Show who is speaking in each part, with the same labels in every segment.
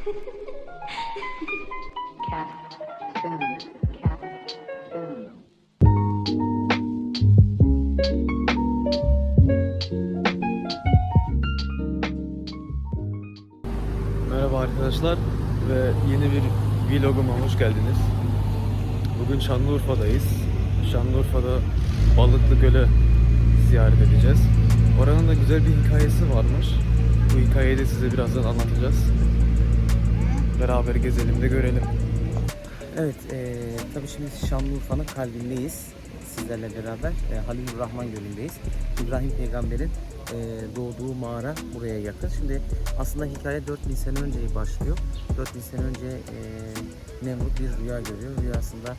Speaker 1: Merhaba arkadaşlar ve yeni bir vloguma hoş geldiniz. Bugün Şanlıurfa'dayız. Şanlıurfa'da Balıklı Göl'ü ziyaret edeceğiz. Oranın da güzel bir hikayesi varmış. Bu hikayeyi de size birazdan anlatacağız. Beraber gezelim de görelim.
Speaker 2: Evet, eee tabii şimdi Şanlıurfa'nın kalbindeyiz. Sizlerle beraber e, Halilur Rahman Gölü'ndeyiz. İbrahim Peygamber'in e, doğduğu mağara buraya yakın. Şimdi aslında hikaye 4000 sene önce başlıyor. 4000 sene önce e, Nemrut bir rüya görüyor. Rüyasında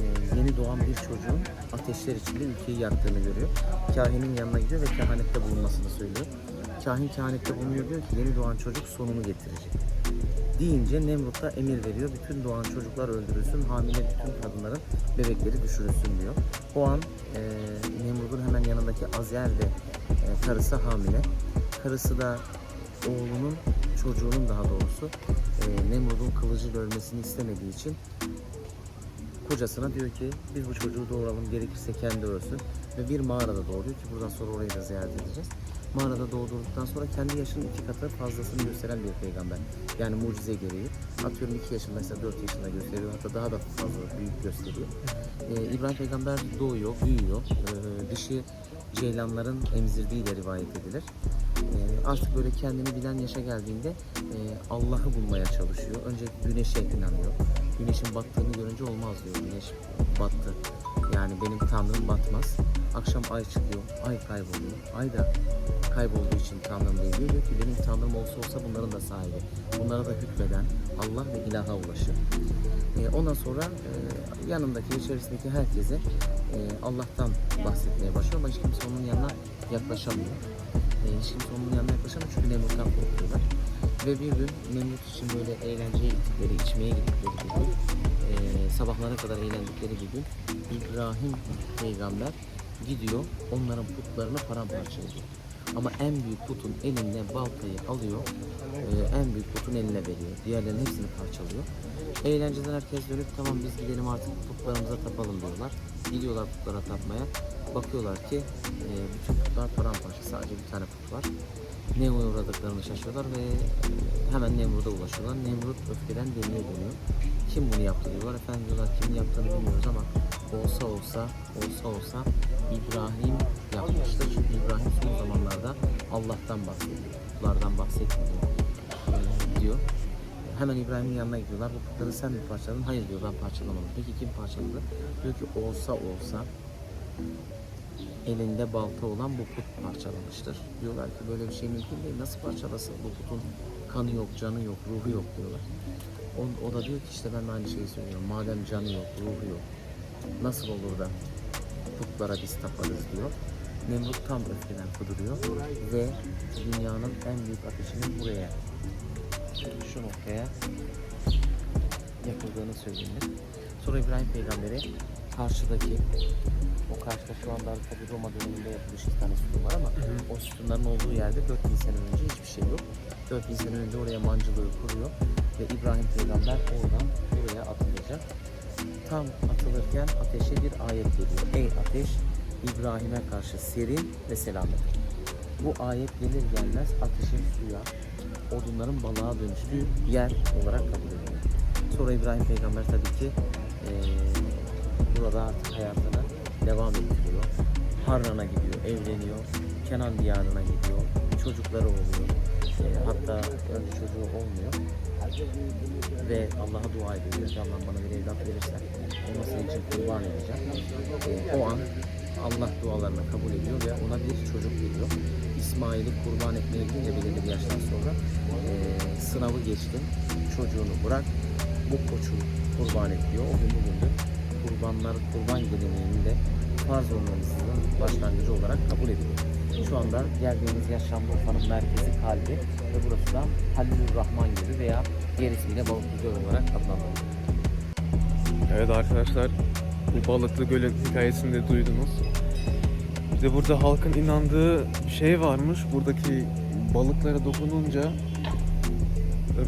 Speaker 2: e, yeni doğan bir çocuğun ateşler içinde ülkeyi yaktığını görüyor. Kahinin yanına gidiyor ve kehanette bulunmasını söylüyor. Kahin kehanette bulunuyor diyor ki yeni doğan çocuk sonunu getirecek deyince Nemrut da emir veriyor. Bütün doğan çocuklar öldürülsün, hamile bütün kadınların bebekleri düşürülsün diyor. O an e, Nemrut'un hemen yanındaki Azer de e, karısı hamile. Karısı da oğlunun, çocuğunun daha doğrusu e, Nemrut'un kılıcı ölmesini istemediği için kocasına diyor ki biz bu çocuğu doğuralım gerekirse kendi ölsün ve bir mağarada doğuruyor ki buradan sonra orayı da ziyaret edeceğiz. Mağarada doğdurduktan sonra kendi yaşının iki katı fazlasını gösteren bir peygamber. Yani mucize gereği. Atıyorum 2 yaşındaysa 4 yaşında gösteriyor. Hatta daha da fazla büyük gösteriyor. Ee, İbrahim peygamber doğuyor, büyüyor. Ee, dişi ceylanların emzirdiği de rivayet edilir. Ee, artık böyle kendini bilen yaşa geldiğinde e, Allah'ı bulmaya çalışıyor. Önce güneşe inanıyor. Güneşin battığını görünce olmaz diyor. Güneş battı. Yani benim tanrım batmaz. Akşam ay çıkıyor, ay kayboluyor. Ay da kaybolduğu için tanrım değil diyor. Ki benim tanrım olsa olsa bunların da sahibi. Bunlara da hükmeden Allah ve ilaha ulaşır. Ee, ondan sonra e, yanındaki, içerisindeki herkese e, Allah'tan bahsetmeye başlıyor ama hiç kimse onun yanına yaklaşamıyor. E, hiç kimse onun yanına yaklaşamıyor çünkü Nemrut'tan korkuyorlar. Ve bir gün Nemrut için böyle eğlenceye gittikleri, içmeye gittikleri bir gün, e, sabahlara kadar eğlendikleri bir gün İbrahim peygamber gidiyor onların putlarını paramparça ediyor. Ama en büyük putun eline baltayı alıyor, e, en büyük putun eline veriyor. Diğerlerinin hepsini parçalıyor. Eğlenceden herkes dönüp tamam biz gidelim artık putlarımıza tapalım diyorlar. Gidiyorlar putlara tapmaya. Bakıyorlar ki e, bütün putlar paramparça. Sadece bir tane put var. Ne uğradıklarını şaşırıyorlar ve e, hemen Nemrut'a ulaşıyorlar. Nemrut öfkeden deliye dönüyor. Kim bunu yaptı diyorlar. Efendim diyorlar kimin yaptığını bilmiyoruz ama olsa olsa olsa olsa İbrahim yapmıştır. Çünkü İbrahim son zamanlarda Allah'tan bahsediyor. Putlardan bahsetmiyor e, diyor. Hemen İbrahim'in yanına gidiyorlar. Bu putları sen mi parçaladın? Hayır diyor ben parçalamadım. Peki kim parçaladı? Diyor ki olsa olsa elinde balta olan bu put parçalamıştır. Diyorlar ki böyle bir şey mümkün değil. Nasıl parçalasın? Bu putun kanı yok, canı yok, ruhu yok diyorlar. O, o da diyor ki işte ben aynı şeyi söylüyorum. Madem canı yok, ruhu yok. Nasıl olur da putlara biz taparız diyor. Nemrut tam öfkeden kuduruyor ve dünyanın en büyük ateşinin buraya şu noktaya yapıldığını söylenir. Sonra İbrahim Peygamber'e karşıdaki o karşıda şu anda tabi Roma döneminde yapılmış iki tane sütun var ama o sütunların olduğu yerde 4000 sene önce hiçbir şey yok. 4000 sene önce oraya mancılığı kuruyor ve İbrahim Peygamber oradan buraya atılacak. Tam atılırken ateşe bir ayet geliyor. Ey ateş İbrahim'e karşı serin ve selamet. Bu ayet gelir gelmez ateşin suya, odunların balığa dönüştüğü yer olarak kabul ediliyor. Sonra İbrahim Peygamber tabii ki eee, burada artık hayatını devam ettiriyor. Harran'a gidiyor, evleniyor. Kenan diyarına gidiyor. Çocukları oluyor. Eee, hatta önce çocuğu olmuyor. Ve Allah'a dua ediyor. Diyor ki Allah'ım bana bir evlat verirsen onu senin için kurban edeceğim. Eee, o an Allah dualarını kabul ediyor ve ona bir çocuk veriyor. İsmail'i kurban etmeye gidince belirli bir yaştan sonra eee, sınavı geçtin, çocuğunu bırak, bu koçu kurban et diyor. O gün bugündür kurbanlar, kurban geleneğinin de farz olmalısının başlangıcı olarak kabul ediliyor. Şu anda geldiğimiz yer Şanlıurfa'nın merkezi kalbi ve burası da Halilur Rahman Gölü veya diğer ismiyle Balıklı Göl olarak adlandırılıyor.
Speaker 1: Evet arkadaşlar bu Balıklı Gölü hikayesini de duydunuz. Bir burada halkın inandığı şey varmış. Buradaki balıklara dokununca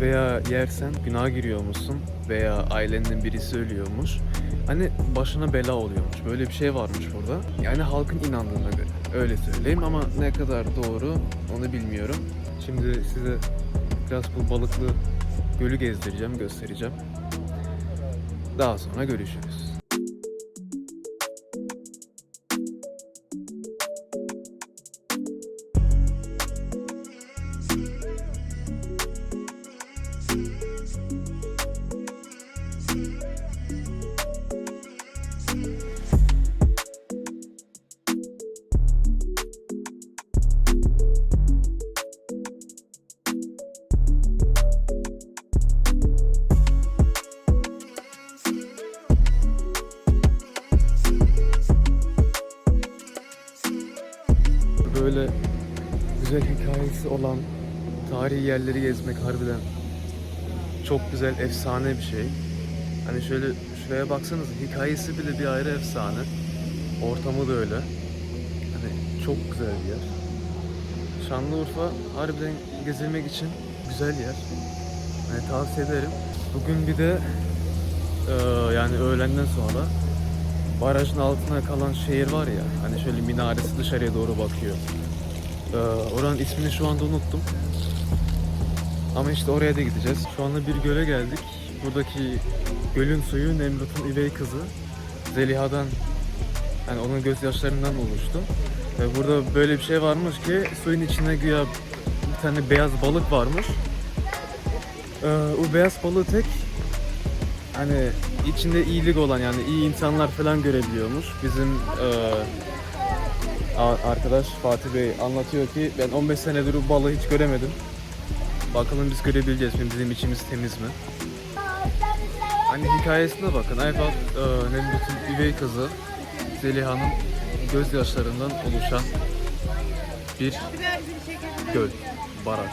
Speaker 1: veya yersen günah giriyormuşsun veya ailenin birisi ölüyormuş. Hani başına bela oluyormuş. Böyle bir şey varmış burada. Yani halkın inandığına göre. Öyle söyleyeyim ama ne kadar doğru onu bilmiyorum. Şimdi size biraz bu balıklı gölü gezdireceğim, göstereceğim. Daha sonra görüşürüz. Böyle güzel hikayesi olan tarihi yerleri gezmek harbiden çok güzel, efsane bir şey. Hani şöyle şuraya baksanız hikayesi bile bir ayrı efsane. Ortamı da öyle. Hani çok güzel bir yer. Şanlıurfa harbiden gezilmek için güzel yer. Hani tavsiye ederim. Bugün bir de eee, yani öğlenden sonra barajın altına kalan şehir var ya hani şöyle minaresi dışarıya doğru bakıyor. Ee, oranın ismini şu anda unuttum. Ama işte oraya da gideceğiz. Şu anda bir göle geldik. Buradaki gölün suyu Nemrut'un üvey kızı Zeliha'dan yani onun gözyaşlarından oluştu. Ve burada böyle bir şey varmış ki suyun içinde güya bir tane beyaz balık varmış. Ee, o beyaz balığı tek hani içinde iyilik olan yani iyi insanlar falan görebiliyormuş. Bizim eee, arkadaş Fatih Bey anlatıyor ki ben 15 senedir bu balığı hiç göremedim. Bakalım biz görebileceğiz mi? Bizim içimiz temiz mi? Hani hikayesine bakın. Ayfat e, Nemrut'un üvey kızı Zeliha'nın gözyaşlarından oluşan bir göl, baraj.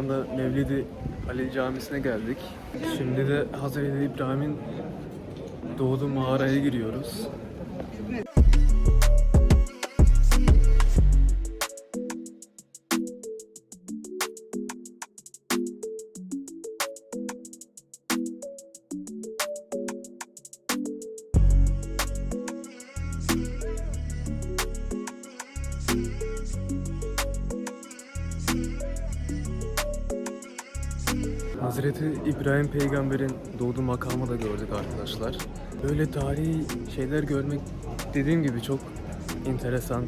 Speaker 1: Anda Mevlidi Halil Camisi'ne geldik. Şimdi de Hazreti İbrahim'in doğduğu mağaraya giriyoruz. Hazreti İbrahim peygamberin doğduğu makamı da gördük arkadaşlar. Böyle tarihi şeyler görmek dediğim gibi çok enteresan.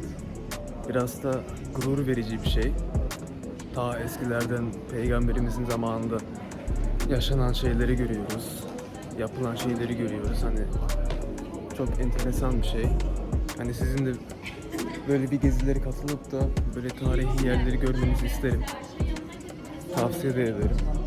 Speaker 1: Biraz da gurur verici bir şey. Ta eskilerden peygamberimizin zamanında yaşanan şeyleri görüyoruz. Yapılan şeyleri görüyoruz. Hani çok enteresan bir şey. Hani sizin de böyle bir gezilere katılıp da böyle tarihi yerleri görmenizi isterim. Tavsiye de ederim.